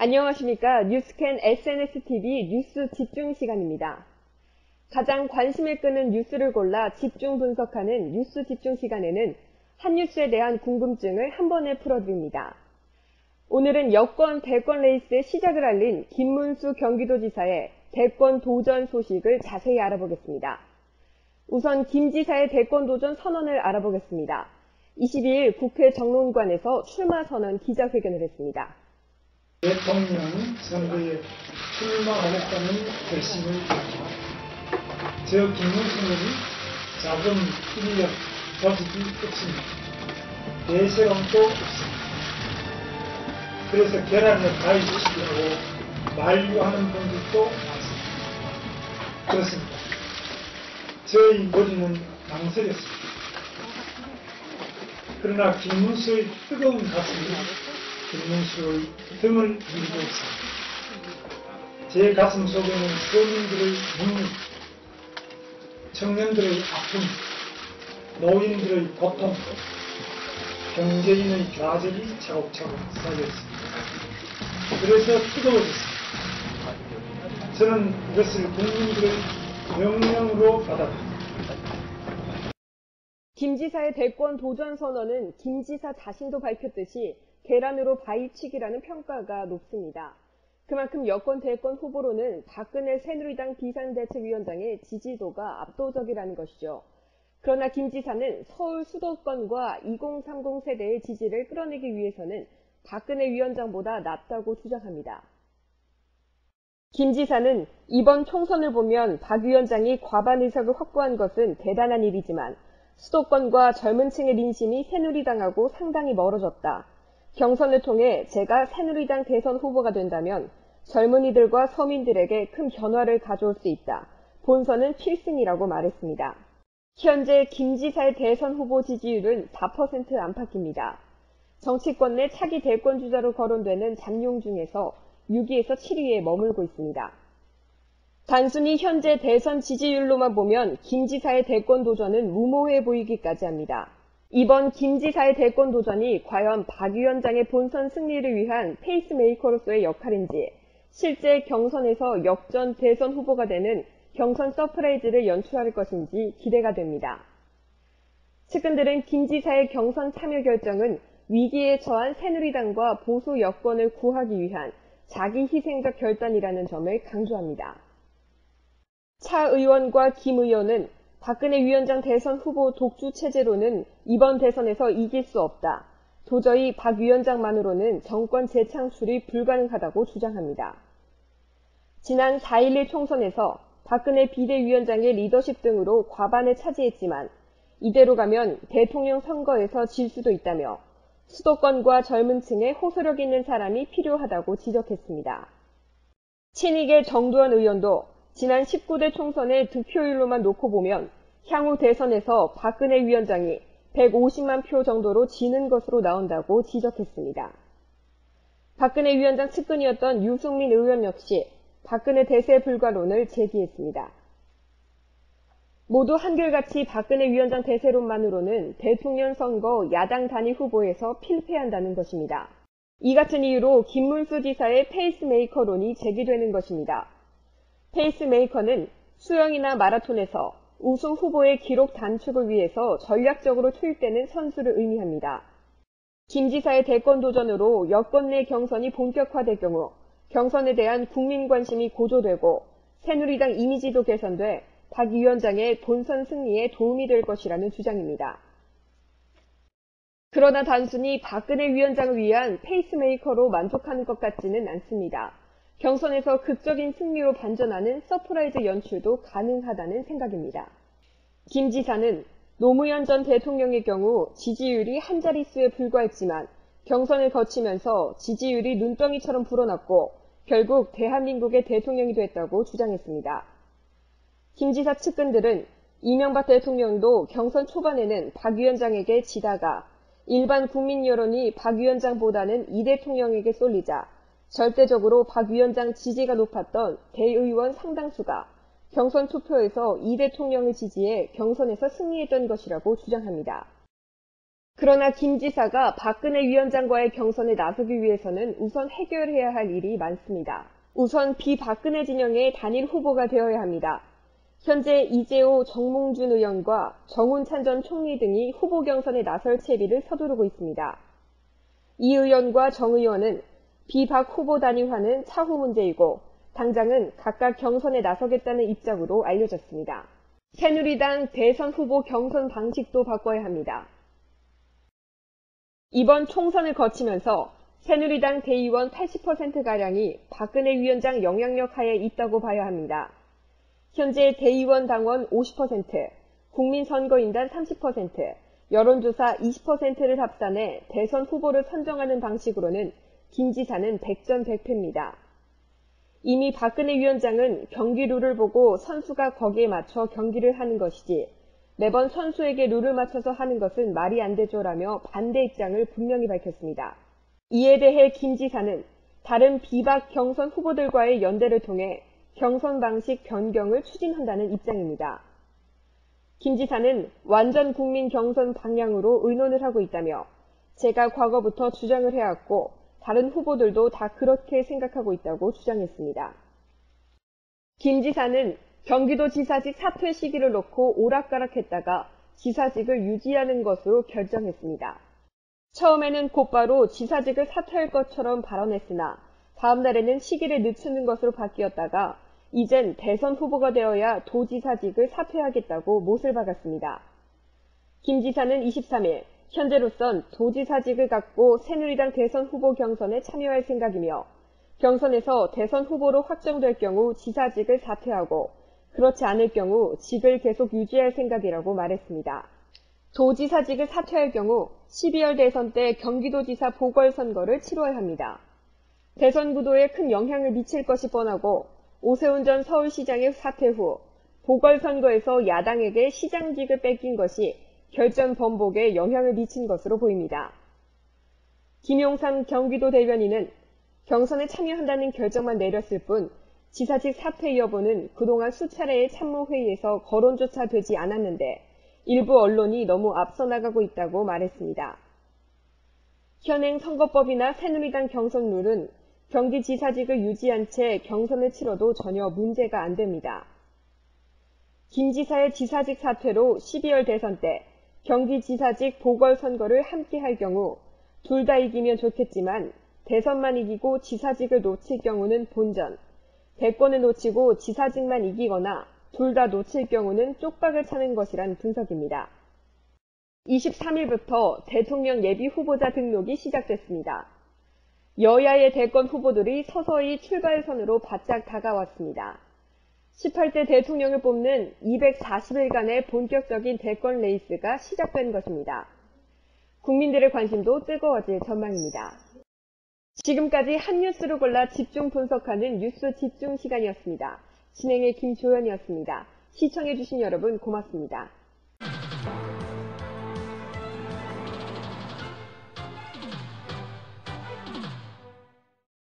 안녕하십니까. 뉴스캔 SNSTV 뉴스 집중 시간입니다. 가장 관심을 끄는 뉴스를 골라 집중 분석하는 뉴스 집중 시간에는 한 뉴스에 대한 궁금증을 한 번에 풀어드립니다. 오늘은 여권 대권 레이스의 시작을 알린 김문수 경기도지사의 대권 도전 소식을 자세히 알아보겠습니다. 우선 김 지사의 대권 도전 선언을 알아보겠습니다. 22일 국회 정론관에서 출마 선언 기자회견을 했습니다. 대통령 선거에 출마하겠다는 결심을 했다. 저 김문수는 자금, 인력, 조직이 없습니다. 대세감도 없습니다. 그래서 계란을 가입시키고 만류하는 분들도 많습니다. 그렇습니다. 저희 머리는 망설였습니다. 그러나 김문수의 뜨거운 가슴이 김문수의 등을 밀고 있습니다. 제 가슴 속에는 서민들의 눈물, 청년들의 아픔, 노인들의 고통, 경제인의 좌절이 차곡차곡 쌓여 있습니다. 그래서 뜨거워졌습니다. 저는 이것을 국민들의 명령으로 받아들입니다. 김 지사의 대권 도전 선언은 김 지사 자신도 밝혔듯이 계란으로 바위치기라는 평가가 높습니다. 그만큼 여권 대권 후보로는 박근혜 새누리당 비상대책위원장의 지지도가 압도적이라는 것이죠. 그러나 김 지사는 서울 수도권과 2030 세대의 지지를 끌어내기 위해서는 박근혜 위원장보다 낫다고 주장합니다. 김 지사는 이번 총선을 보면 박 위원장이 과반 의석을 확보한 것은 대단한 일이지만 수도권과 젊은 층의 민심이 새누리당하고 상당히 멀어졌다. 경선을 통해 제가 새누리당 대선 후보가 된다면 젊은이들과 서민들에게 큰 변화를 가져올 수 있다. 본선은 필승이라고 말했습니다. 현재 김 지사의 대선 후보 지지율은 4% 안팎입니다. 정치권 내 차기 대권 주자로 거론되는 잠룡 중에서 6위에서 7위에 머물고 있습니다. 단순히 현재 대선 지지율로만 보면 김 지사의 대권 도전은 무모해 보이기까지 합니다. 이번 김 지사의 대권 도전이 과연 박 위원장의 본선 승리를 위한 페이스메이커로서의 역할인지 실제 경선에서 역전 대선 후보가 되는 경선 서프라이즈를 연출할 것인지 기대가 됩니다. 측근들은 김 지사의 경선 참여 결정은 위기에 처한 새누리당과 보수 여권을 구하기 위한 자기 희생적 결단이라는 점을 강조합니다. 차 의원과 김 의원은 박근혜 위원장 대선 후보 독주 체제로는 이번 대선에서 이길 수 없다. 도저히 박 위원장만으로는 정권 재창출이 불가능하다고 주장합니다. 지난 4.11 총선에서 박근혜 비대위원장의 리더십 등으로 과반을 차지했지만 이대로 가면 대통령 선거에서 질 수도 있다며 수도권과 젊은 층에 호소력 있는 사람이 필요하다고 지적했습니다. 친이계 정두환 의원도 지난 19대 총선의 득표율로만 놓고 보면 향후 대선에서 박근혜 위원장이 150만 표 정도로 지는 것으로 나온다고 지적했습니다. 박근혜 위원장 측근이었던 유승민 의원 역시 박근혜 대세 불가론을 제기했습니다. 모두 한결같이 박근혜 위원장 대세론만으로는 대통령 선거 야당 단일 후보에서 필패한다는 것입니다. 이 같은 이유로 김문수 지사의 페이스메이커론이 제기되는 것입니다. 페이스메이커는 수영이나 마라톤에서 우승 후보의 기록 단축을 위해서 전략적으로 투입되는 선수를 의미합니다. 김 지사의 대권 도전으로 여권 내 경선이 본격화될 경우 경선에 대한 국민 관심이 고조되고 새누리당 이미지도 개선돼 박 위원장의 본선 승리에 도움이 될 것이라는 주장입니다. 그러나 단순히 박근혜 위원장을 위한 페이스메이커로 만족하는 것 같지는 않습니다. 경선에서 극적인 승리로 반전하는 서프라이즈 연출도 가능하다는 생각입니다. 김 지사는 노무현 전 대통령의 경우 지지율이 한 자릿수에 불과했지만 경선을 거치면서 지지율이 눈덩이처럼 불어났고 결국 대한민국의 대통령이 됐다고 주장했습니다. 김 지사 측근들은 이명박 대통령도 경선 초반에는 박 위원장에게 지다가 일반 국민 여론이 박 위원장보다는 이 대통령에게 쏠리자 절대적으로 박 위원장 지지가 높았던 대의원 상당수가 경선 투표에서 이 대통령을 지지해 경선에서 승리했던 것이라고 주장합니다. 그러나 김 지사가 박근혜 위원장과의 경선에 나서기 위해서는 우선 해결해야 할 일이 많습니다. 우선 비박근혜 진영의 단일 후보가 되어야 합니다. 현재 이재호 정몽준 의원과 정운찬 전 총리 등이 후보 경선에 나설 채비를 서두르고 있습니다. 이 의원과 정 의원은 비박 후보 단일화는 차후 문제이고 당장은 각각 경선에 나서겠다는 입장으로 알려졌습니다. 새누리당 대선 후보 경선 방식도 바꿔야 합니다. 이번 총선을 거치면서 새누리당 대의원 80%가량이 박근혜 위원장 영향력 하에 있다고 봐야 합니다. 현재 대의원 당원 50%, 국민선거인단 30%, 여론조사 20%를 합산해 대선 후보를 선정하는 방식으로는 김 지사는 백전백패입니다. 이미 박근혜 위원장은 경기 룰을 보고 선수가 거기에 맞춰 경기를 하는 것이지 매번 선수에게 룰을 맞춰서 하는 것은 말이 안 되죠라며 반대 입장을 분명히 밝혔습니다. 이에 대해 김 지사는 다른 비박 경선 후보들과의 연대를 통해 경선 방식 변경을 추진한다는 입장입니다. 김 지사는 완전 국민 경선 방향으로 의논을 하고 있다며 제가 과거부터 주장을 해왔고 다른 후보들도 다 그렇게 생각하고 있다고 주장했습니다. 김 지사는 경기도 지사직 사퇴 시기를 놓고 오락가락했다가 지사직을 유지하는 것으로 결정했습니다. 처음에는 곧바로 지사직을 사퇴할 것처럼 발언했으나 다음 날에는 시기를 늦추는 것으로 바뀌었다가 이젠 대선 후보가 되어야 도지사직을 사퇴하겠다고 못을 박았습니다. 김 지사는 23일 현재로선 도지사직을 갖고 새누리당 대선 후보 경선에 참여할 생각이며 경선에서 대선 후보로 확정될 경우 지사직을 사퇴하고 그렇지 않을 경우 직을 계속 유지할 생각이라고 말했습니다. 도지사직을 사퇴할 경우 12월 대선 때 경기도지사 보궐선거를 치러야 합니다. 대선 구도에 큰 영향을 미칠 것이 뻔하고 오세훈 전 서울시장의 사퇴 후 보궐선거에서 야당에게 시장직을 뺏긴 것이 결전 번복에 영향을 미친 것으로 보입니다. 김용삼 경기도 대변인은 경선에 참여한다는 결정만 내렸을 뿐 지사직 사퇴 여부는 그동안 수차례의 참모회의에서 거론조차 되지 않았는데 일부 언론이 너무 앞서 나가고 있다고 말했습니다. 현행 선거법이나 새누리당 경선 룰은 경기지사직을 유지한 채 경선을 치러도 전혀 문제가 안 됩니다. 김 지사의 지사직 사퇴로 12월 대선 때 경기지사직 보궐선거를 함께 할 경우 둘 다 이기면 좋겠지만 대선만 이기고 지사직을 놓칠 경우는 본전, 대권을 놓치고 지사직만 이기거나 둘 다 놓칠 경우는 쪽박을 차는 것이란 분석입니다. 23일부터 대통령 예비 후보자 등록이 시작됐습니다. 여야의 대권 후보들이 서서히 출발선으로 바짝 다가왔습니다. 18대 대통령을 뽑는 240일간의 본격적인 대권 레이스가 시작된 것입니다. 국민들의 관심도 뜨거워질 전망입니다. 지금까지 한 뉴스로 골라 집중 분석하는 뉴스 집중 시간이었습니다. 진행의 김조연이었습니다. 시청해주신 여러분 고맙습니다.